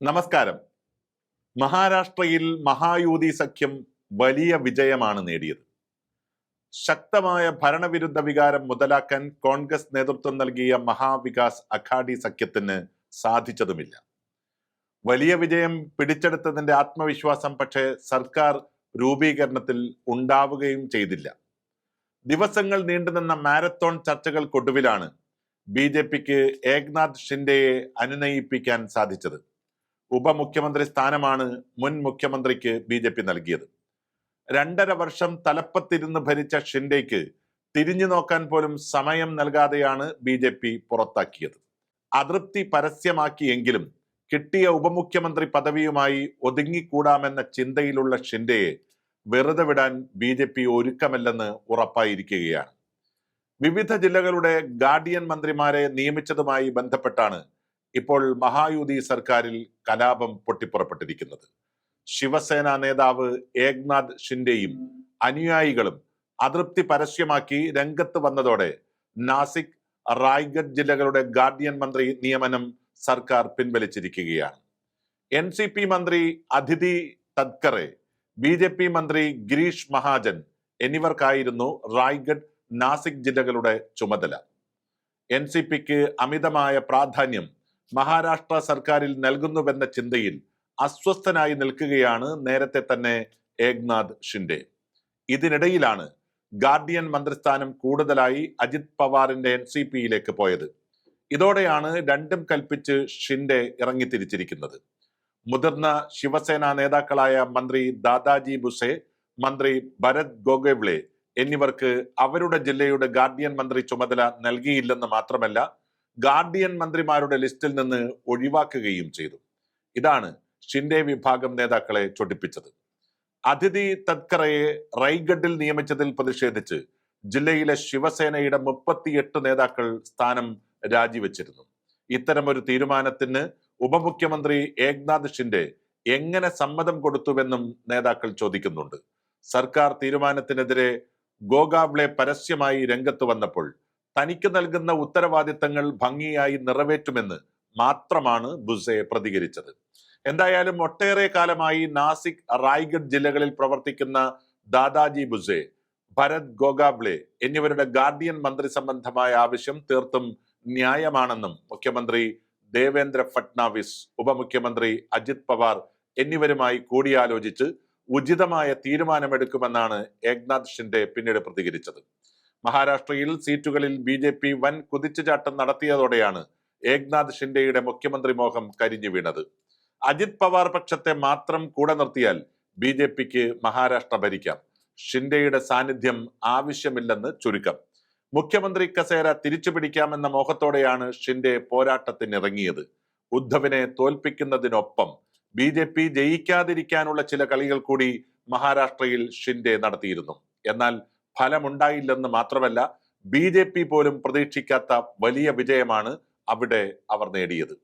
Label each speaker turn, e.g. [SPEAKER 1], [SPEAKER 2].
[SPEAKER 1] നമസ്കാരം. മഹാരാഷ്ട്രയിൽ മഹായൂതി സഖ്യം വലിയ വിജയമാണ് നേടിയത്. ശക്തമായ ഭരണവിരുദ്ധ വികാരം മുതലാക്കാൻ കോൺഗ്രസ് നേതൃത്വം നൽകിയ മഹാവികാസ് അഖാഡി സഖ്യത്തിന് സാധിച്ചതുമില്ല. വലിയ വിജയം പിടിച്ചെടുത്തതിന്റെ ആത്മവിശ്വാസം പക്ഷേ സർക്കാർ രൂപീകരണത്തിൽ ഉണ്ടാവുകയും ചെയ്തില്ല. ദിവസങ്ങൾ നീണ്ടുനിന്ന മാരത്തോൺ ചർച്ചകൾക്കൊടുവിലാണ് ബി ജെ പിക്ക് ഏക്നാഥ് ഷിൻഡെയെ അനുനയിപ്പിക്കാൻ സാധിച്ചത്. ഉപമുഖ്യമന്ത്രി സ്ഥാനമാണ് മുൻ മുഖ്യമന്ത്രിക്ക് ബി ജെ പി നൽകിയത്. രണ്ടര വർഷം തലപ്പത്തിരുന്ന് ഭരിച്ച ഷിൻഡേക്ക് തിരിഞ്ഞു നോക്കാൻ പോലും സമയം നൽകാതെയാണ് ബി ജെ പി പുറത്താക്കിയത്. അതൃപ്തി പരസ്യമാക്കിയെങ്കിലും കിട്ടിയ ഉപമുഖ്യമന്ത്രി പദവിയുമായി ഒതുങ്ങിക്കൂടാമെന്ന ചിന്തയിലുള്ള ഷിൻഡെയെ വെറുതെ വിടാൻ ബി ജെ പി ഒരുക്കമല്ലെന്ന് ഉറപ്പായിരിക്കുകയാണ്. വിവിധ ജില്ലകളുടെ ഗാർഡിയൻ മന്ത്രിമാരെ നിയമിച്ചതുമായി ബന്ധപ്പെട്ടാണ് ഇപ്പോൾ മഹായുതി സർക്കാരിൽ കലാപം പൊട്ടിപ്പുറപ്പെട്ടിരിക്കുന്നത്. ശിവസേന നേതാവ് ഏക്നാഥ് ഷിൻഡെയും അനുയായികളും അതൃപ്തി പരസ്യമാക്കി രംഗത്ത് വന്നതോടെ നാസിക് റായ്ഗഡ് ജില്ലകളുടെ ഗാർഡിയൻ മന്ത്രി നിയമനം സർക്കാർ പിൻവലിച്ചിരിക്കുകയാണ്. എൻ സി പി മന്ത്രി അതിഥി തദ്കറെ ബി ജെ പി മന്ത്രി ഗിരീഷ് മഹാജൻ എന്നിവർക്കായിരുന്നു റായ്ഗഡ് നാസിക് ജില്ലകളുടെ ചുമതല. എൻ സി പിക്ക് അമിതമായ പ്രാധാന്യം മഹാരാഷ്ട്ര സർക്കാരിൽ നൽകുന്നുവെന്ന ചിന്തയിൽ അസ്വസ്ഥനായി നിൽക്കുകയാണ് നേരത്തെ തന്നെ ഏക്നാഥ് ഷിൻഡെ. ഇതിനിടയിലാണ് ഗാർഡിയൻ മന്ത്രിസ്ഥാനം കൂടുതലായി അജിത് പവാറിന്റെ എൻ സി പിയിലേക്ക് പോയത്. ഇതോടെയാണ് രണ്ടും കൽപ്പിച്ച് ഷിൻഡെ ഇറങ്ങിത്തിരിച്ചിരിക്കുന്നത്. മുതിർന്ന ശിവസേന നേതാക്കളായ മന്ത്രി ദാദാജി ബുസെ മന്ത്രി ഭരത് ഗോഗെവ്ലെ എന്നിവർക്ക് അവരുടെ ജില്ലയുടെ ഗാർഡിയൻ മന്ത്രി ചുമതല നൽകിയില്ലെന്ന് മാത്രമല്ല ഗാർഡിയൻ മന്ത്രിമാരുടെ ലിസ്റ്റിൽ നിന്ന് ഒഴിവാക്കുകയും ചെയ്തു. ഇതാണ് ഷിൻഡെ വിഭാഗം നേതാക്കളെ ചൊടിപ്പിച്ചത്. അതിഥി തത്കറയെ റൈഗഡിൽ നിയമിച്ചതിൽ പ്രതിഷേധിച്ച് ജില്ലയിലെ ശിവസേനയുടെ മുപ്പത്തിയെട്ട് നേതാക്കൾ സ്ഥാനം രാജിവെച്ചിരുന്നു. ഇത്തരമൊരു തീരുമാനത്തിന് ഉപമുഖ്യമന്ത്രി ഏക്നാഥ് ഷിൻഡെ എങ്ങനെ സമ്മതം കൊടുത്തുവെന്നും നേതാക്കൾ ചോദിക്കുന്നുണ്ട്. സർക്കാർ തീരുമാനത്തിനെതിരെ ഗോഗാവ്ളെ പരസ്യമായി രംഗത്ത് വന്നപ്പോൾ തനിക്ക് നൽകുന്ന ഉത്തരവാദിത്തങ്ങൾ ഭംഗിയായി നിറവേറ്റുമെന്ന് മാത്രമാണ് ബുസെ പ്രതികരിച്ചത്. എന്തായാലും ഒട്ടേറെ കാലമായി നാസിക് റായ്ഗഡ് ജില്ലകളിൽ പ്രവർത്തിക്കുന്ന ദാദാജി ബുസെ ഭരത് ഗോഗാബ്ലെ എന്നിവരുടെ ഗാർഡിയൻ മന്ത്രി സംബന്ധമായ ആവശ്യം തീർത്തും ന്യായമാണെന്നും മുഖ്യമന്ത്രി ദേവേന്ദ്ര ഫട്നാവിസ് ഉപമുഖ്യമന്ത്രി അജിത് പവാർ എന്നിവരുമായി കൂടിയാലോചിച്ച് ഉചിതമായ തീരുമാനമെടുക്കുമെന്നാണ് ഏക്നാഥ് ഷിൻഡെ പിന്നീട് പ്രതികരിച്ചത്. മഹാരാഷ്ട്രയിൽ സീറ്റുകളിൽ ബി ജെ പി വൻ കുതിച്ചുചാട്ടം നടത്തിയതോടെയാണ് ഏക്നാഥ് ഷിൻഡെയുടെ മുഖ്യമന്ത്രി മോഹം കരിഞ്ഞു വീണത്. അജിത് പവാർ പക്ഷത്തെ മാത്രം കൂടെ നിർത്തിയാൽ ബി ജെ പിക്ക് മഹാരാഷ്ട്ര ഭരിക്കാം. ഷിൻഡെയുടെ സാന്നിധ്യം ആവശ്യമില്ലെന്ന് ചുരുക്കം. മുഖ്യമന്ത്രി കസേര തിരിച്ചു പിടിക്കാമെന്ന മോഹത്തോടെയാണ് ഷിൻഡെ പോരാട്ടത്തിനിറങ്ങിയത്. ഉദ്ധവിനെ തോൽപ്പിക്കുന്നതിനൊപ്പം ബി ജെ പി ജയിക്കാതിരിക്കാനുള്ള ചില കളികൾ കൂടി മഹാരാഷ്ട്രയിൽ ഷിൻഡെ നടത്തിയിരുന്നു. എന്നാൽ ഫലമുണ്ടായില്ലെന്ന് മാത്രമല്ല ബി പോലും പ്രതീക്ഷിക്കാത്ത വലിയ വിജയമാണ് അവിടെ അവർ നേടിയത്.